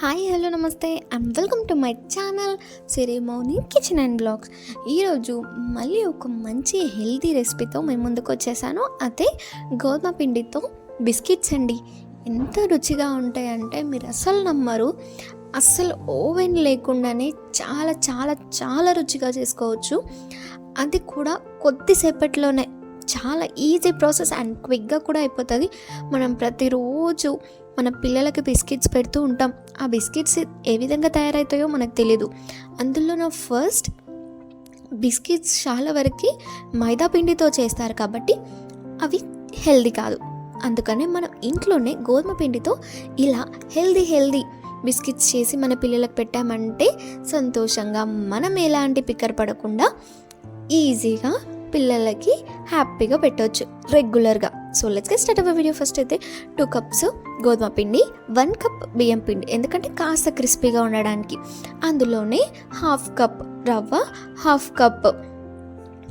Hi hello నమస్తే and welcome to my channel Siri Mouni kitchen and blogs. ఈరోజు మళ్ళీ ఒక మంచి హెల్తీ రెసిపీతో మేము ముందుకు వచ్చేసాను. అదే గోధుమ పిండితో బిస్కెట్స్ అండి. ఎంత రుచిగా ఉంటాయంటే మీరు అస్సలు నమ్మరు. అస్సలు ఓవెన్ లేకుండానే చాలా చాలా చాలా రుచిగా చేసుకోవచ్చు. అది కూడా కొద్దిసేపట్లోనే. చాలా ఈజీ ప్రాసెస్ అండ్ క్విక్గా కూడా అయిపోతుంది. మనం ప్రతిరోజు మన పిల్లలకి బిస్కెట్స్ పెడుతూ ఉంటాం. ఆ బిస్కెట్స్ ఏ విధంగా తయారవుతాయో మనకు తెలియదు అందులో నా ఫస్ట్ బిస్కెట్స్ చాలా వరకు మైదా పిండితో చేస్తారు కాబట్టి అవి హెల్దీ కాదు. అందుకనే మనం ఇంట్లోనే గోధుమ పిండితో ఇలా హెల్దీ హెల్దీ బిస్కెట్స్ చేసి మన పిల్లలకు పెట్టామంటే సంతోషంగా మనం ఎలాంటి పిక్కర్ పడకుండా ఈజీగా పిల్లలకి హ్యాపీగా పెట్టవచ్చు రెగ్యులర్గా. సో లెట్స్ గెట్ స్టార్ట్ అవ్వ వీడియో ఫస్ట్ అయితే. టూ కప్స్ గోధుమ పిండి వన్ కప్ బియ్యం పిండి. ఎందుకంటే కాస్త క్రిస్పీగా ఉండడానికి. అందులోనే హాఫ్ కప్ రవ్వ హాఫ్ కప్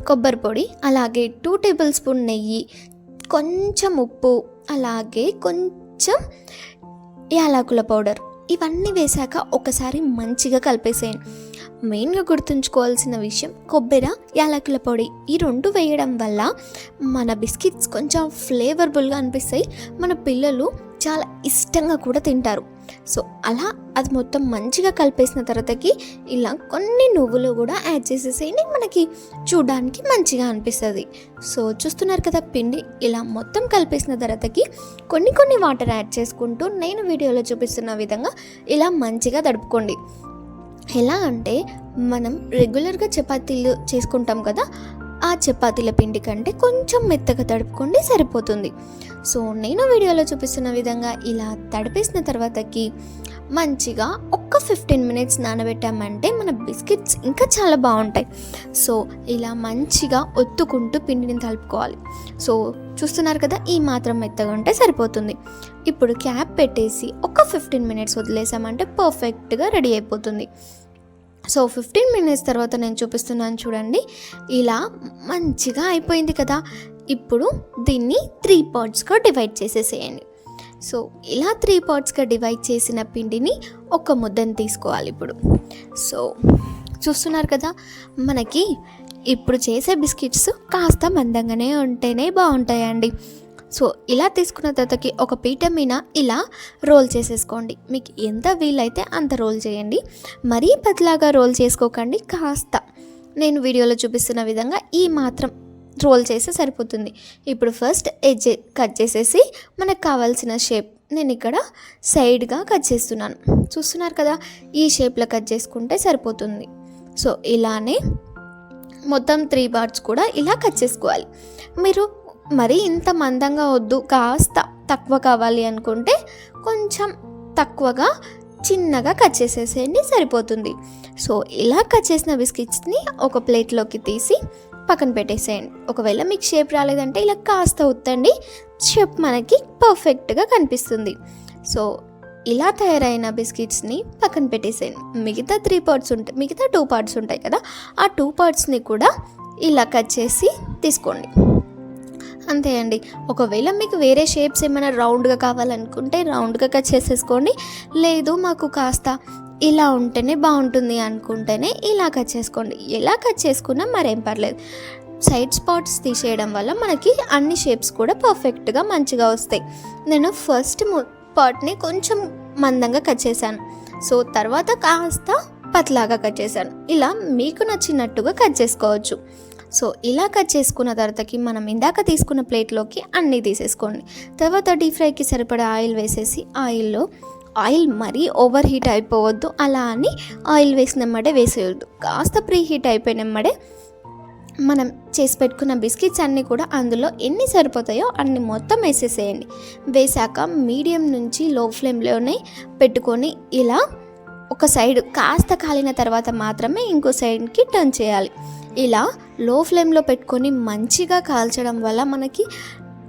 కొబ్బరి పొడి అలాగే టూ టేబుల్ స్పూన్ నెయ్యి కొంచెం ఉప్పు అలాగే కొంచెం యాలకుల పౌడర్. ఇవన్నీ వేశాక ఒకసారి మంచిగా కలిపేసేయండి. మెయిన్గా గుర్తుంచుకోవాల్సిన విషయం కొబ్బరి యాలకుల పొడి ఈ రెండు వేయడం వల్ల మన బిస్కెట్స్ కొంచెం ఫ్లేవర్ఫుల్గా అనిపిస్తాయి. మన పిల్లలు చాలా ఇష్టంగా కూడా తింటారు. సో అలా అది మొత్తం మంచిగా కలిపేసిన తర్వాతకి ఇలా కొన్ని నువ్వులు కూడా యాడ్ చేసేసేయండి. మనకి చూడడానికి మంచిగా అనిపిస్తుంది. సో చూస్తున్నారు కదా పిండి ఇలా మొత్తం కలిపేసిన తర్వాతకి కొన్ని కొన్ని వాటర్ యాడ్ చేసుకుంటూ నేను వీడియోలో చూపిస్తున్న విధంగా ఇలా మంచిగా తడుపుకోండి. ఎలా అంటే మనం రెగ్యులర్గా చపాతీలు చేసుకుంటాం కదా ఆ చపాతీల పిండి కంటే కొంచెం మెత్తగా తడుపుకోండి సరిపోతుంది. సో నేను వీడియోలో చూపిస్తున్న విధంగా ఇలా తడిపేసిన తర్వాతకి మంచిగా ఒక్క ఫిఫ్టీన్ మినిట్స్ నానబెట్టామంటే మన బిస్కెట్స్ ఇంకా చాలా బాగుంటాయి. సో ఇలా మంచిగా ఒత్తుకుంటూ పిండిని కలుపుకోవాలి సో చూస్తున్నారు కదా ఈ మాత్రం మెత్తగా ఉంటే సరిపోతుంది. ఇప్పుడు క్యాప్ పెట్టేసి ఒక ఫిఫ్టీన్ మినిట్స్ వదిలేసామంటే పర్ఫెక్ట్గా రెడీ అయిపోతుంది. సో ఫిఫ్టీన్ మినిట్స్ తర్వాత నేను చూపిస్తున్నాను చూడండి. ఇలా మంచిగా అయిపోయింది కదా. ఇప్పుడు దీన్ని త్రీ పార్ట్స్గా డివైడ్ చేసేసేయండి. సో ఇలా త్రీ పార్ట్స్గా డివైడ్ చేసిన పిండిని ఒక ముద్దను తీసుకోవాలి ఇప్పుడు. సో చూస్తున్నారు కదా మనకి ఇప్పుడు చేసే బిస్కెట్స్ కాస్త మందంగానే ఉంటేనే బాగుంటాయండి. సో ఇలా తీసుకున్న తర్వాతకి ఒక పీట మీద ఇలా రోల్ చేసేసుకోండి. మీకు ఎంత వీలైతే అంత రోల్ చేయండి. మరీ పతలాగా రోల్ చేసుకోకండి. కాస్త. నేను వీడియోలో చూపిస్తున్న విధంగా ఈ మాత్రం రోల్ చేస్తే సరిపోతుంది. ఇప్పుడు ఫస్ట్ ఎడ్జ్ కట్ చేసేసి మనకు కావాల్సిన షేప్ నేను ఇక్కడ సైడ్గా కట్ చేస్తున్నాను. చూస్తున్నారు కదా? ఈ షేప్లో కట్ చేసుకుంటే సరిపోతుంది. సో ఇలానే మొత్తం త్రీ పార్ట్స్ కూడా ఇలా కట్ చేసుకోవాలి. మీరు మరి ఇంత మందంగా వద్దు కాస్త తక్కువ కావాలి అనుకుంటే కొంచెం తక్కువగా చిన్నగా కట్ చేసేసేయండి సరిపోతుంది. సో ఇలా కట్ చేసిన బిస్కెట్స్ని ఒక ప్లేట్లోకి తీసి పక్కన పెట్టేసేయండి. ఒకవేళ మీకు షేప్ రాలేదంటే ఇలా కాస్త ఉత్తండి షేప్ మనకి పర్ఫెక్ట్గా కనిపిస్తుంది. సో ఇలా తయారైన బిస్కెట్స్ని పక్కన పెట్టేసేయండి. మిగతా త్రీ పార్ట్స్ ఉంటాయి మిగతా టూ పార్ట్స్ ఉంటాయి కదా ఆ టూ పార్ట్స్ని కూడా ఇలా కట్ చేసి తీసుకోండి. అంతే అండి. ఒకవేళ మీకు వేరే షేప్స్ ఏమైనా రౌండ్గా కావాలనుకుంటే రౌండ్గా కట్ చేసేసుకోండి. లేదు మాకు కాస్త ఇలా ఉంటేనే బాగుంటుంది అనుకుంటేనే ఇలా కట్ చేసుకోండి. ఎలా కట్ చేసుకున్నా మరేం పర్లేదు. సైడ్ స్పాట్స్ తీసేయడం వల్ల మనకి అన్ని షేప్స్ కూడా పర్ఫెక్ట్గా మంచిగా వస్తాయి. నేను ఫస్ట్ పార్ట్ని కొంచెం మందంగా కట్ చేశాను. సో తర్వాత కాస్త పతలాగా కట్ చేశాను. ఇలా మీకు నచ్చినట్టుగా కట్ చేసుకోవచ్చు. సో ఇలా కట్ చేసుకున్న తర్వాతకి మనం ఇందాక తీసుకున్న ప్లేట్లోకి అన్నీ తీసేసుకోండి. తర్వాత డీప్ ఫ్రైకి సరిపడా ఆయిల్ వేసేసి ఆయిల్లో ఆయిల్ మరీ ఓవర్ హీట్ అయిపోవద్దు అలా అని ఆయిల్ వేసినమ్మడే వేసేయొద్దు. కాస్త ప్రీ హీట్ అయిపోయినమ్మడే మనం చేసి పెట్టుకున్న బిస్కెట్స్ అన్నీ కూడా అందులో ఎన్ని సరిపోతాయో అన్ని మొత్తం వేసేసేయండి. వేసాక మీడియం నుంచి లో ఫ్లేమ్లోనే పెట్టుకొని ఇలా ఒక సైడ్ కాస్త కాలిన తర్వాత మాత్రమే ఇంకో సైడ్కి టర్న్ చేయాలి. ఇలా లో ఫ్లేమ్లో పెట్టుకొని మంచిగా కాల్చడం వల్ల మనకి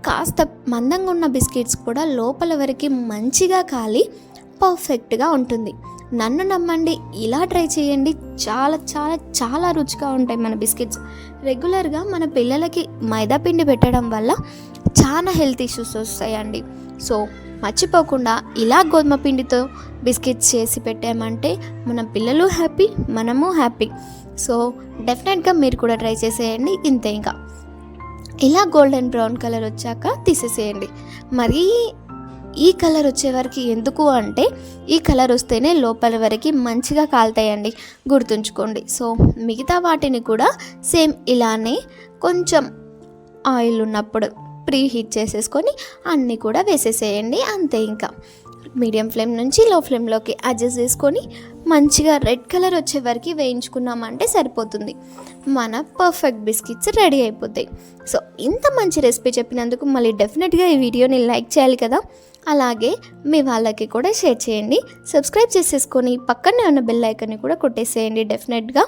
కాస్త మందంగా ఉన్న బిస్కెట్స్ కూడా లోపల వరకు మంచిగా కాలి పర్ఫెక్ట్గా ఉంటుంది. నన్ను నమ్మండి ఇలా ట్రై చేయండి. చాలా చాలా చాలా రుచిగా ఉంటాయి మన బిస్కెట్స్. రెగ్యులర్గా మన పిల్లలకి మైదా పిండి పెట్టడం వల్ల చాలా హెల్త్ ఇష్యూస్ వస్తాయండి. సో మర్చిపోకుండా ఇలా గోధుమ పిండితో బిస్కెట్స్ చేసి పెట్టామంటే మన పిల్లలు హ్యాపీ మనము హ్యాపీ. సో డెఫినెట్గా మీరు కూడా ట్రై చేసేయండి ఇంతే ఇంకా. ఇలా గోల్డెన్ బ్రౌన్ కలర్ వచ్చాక తీసేసేయండి. మరీ ఈ కలర్ వచ్చే వరకు ఎందుకు అంటే ఈ కలర్ వస్తేనే లోపల వరకు మంచిగా కాలుతాయండి గుర్తుంచుకోండి. సో మిగతా వాటిని కూడా సేమ్ ఇలానే కొంచెం ఆయిల్ ఉన్నప్పుడు ప్రీ హీట్ చేసేసుకొని అన్నీ కూడా వేసేసేయండి. అంతే ఇంకా. మీడియం ఫ్లేమ్ నుంచి లో ఫ్లేమ్లోకి అడ్జస్ట్ చేసుకొని మంచిగా రెడ్ కలర్ వచ్చే వరకు వేయించుకున్నామంటే సరిపోతుంది. మన పర్ఫెక్ట్ బిస్కెట్స్ రెడీ అయిపోతాయి. సో ఇంత మంచి రెసిపీ చెప్పినందుకు మళ్ళీ డెఫినెట్గా ఈ వీడియోని లైక్ చేయాలి కదా. అలాగే మీ వాళ్ళకి కూడా షేర్ చేయండి. సబ్స్క్రైబ్ చేసేసుకొని పక్కనే ఉన్న బెల్ ఐకన్ని కూడా కొట్టేసేయండి డెఫినెట్గా.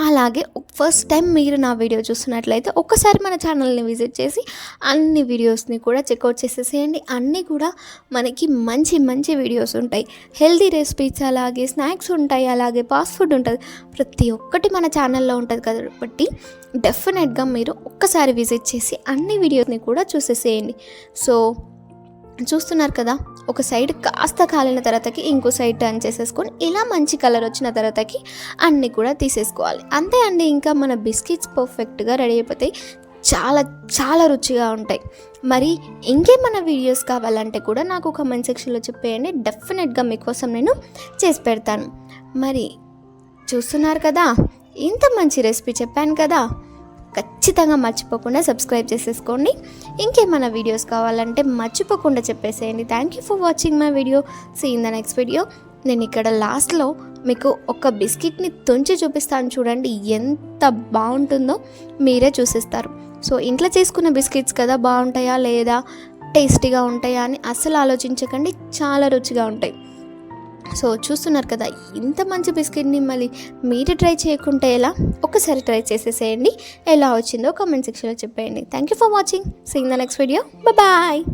అలాగే ఫస్ట్ టైం మీరు నా వీడియో చూస్తున్నట్లయితే ఒక్కసారి మన ఛానల్ని విజిట్ చేసి అన్ని వీడియోస్ని కూడా చెక్అవుట్ చేసేసేయండి. అన్నీ కూడా మనకి మంచి మంచి వీడియోస్ ఉంటాయి. హెల్దీ రెసిపీస్ అలాగే స్నాక్స్ ఉంటాయి. అలాగే ఫాస్ట్ ఫుడ్ ఉంటుంది. ప్రతి ఒక్కటి మన ఛానల్లో ఉంటుంది కాబట్టి డెఫినెట్గా మీరు ఒక్కసారి విజిట్ చేసి అన్ని వీడియోస్ని కూడా చూసేసేయండి. సో చూస్తున్నారు కదా? ఒక సైడ్ కాస్త కాలిన తర్వాతకి ఇంకో సైడ్ టర్న్ చేసేసుకొని ఇలా మంచి కలర్ వచ్చిన తర్వాతకి అన్నీ కూడా తీసేసుకోవాలి. అంతే అండి ఇంకా మన బిస్కెట్స్ పర్ఫెక్ట్గా రెడీ అయిపోతాయి. చాలా చాలా రుచిగా ఉంటాయి. మరి ఇంకేమైనా వీడియోస్ కావాలంటే కూడా నాకు కమెంట్ సెక్షన్లో చెప్పేయండి. డెఫినెట్గా మీకోసం నేను చేసి పెడతాను. మరి చూస్తున్నారు కదా ఇంత మంచి రెసిపీ చెప్పాను కదా. ఖచ్చితంగా మర్చిపోకుండా సబ్స్క్రైబ్ చేసేసుకోండి. ఇంకేమైనా వీడియోస్ కావాలంటే మర్చిపోకుండా చెప్పేసేయండి. Thank you for watching my video see in the next video నేను ఇక్కడ లాస్ట్లో మీకు ఒక బిస్కెట్ని తుంచి చూపిస్తాను చూడండి. ఎంత బాగుంటుందో మీరే చూసిస్తారు. సో ఇంట్లో చేసుకున్న బిస్కెట్స్ కదా బాగుంటాయా లేదా టేస్టీగా ఉంటాయా అని అస్సలు ఆలోచించకండి. చాలా రుచిగా ఉంటాయి. సో చూస్తున్నారు కదా ఇంత మంచి బిస్కెట్ని మళ్ళీ మీరు ట్రై చేయకుంటే ఎలా? ఒకసారి ట్రై చేసేసేయండి. ఎలా వచ్చిందో కామెంట్ సెక్షన్లో చెప్పేయండి. Thank you for watching see in the next video bye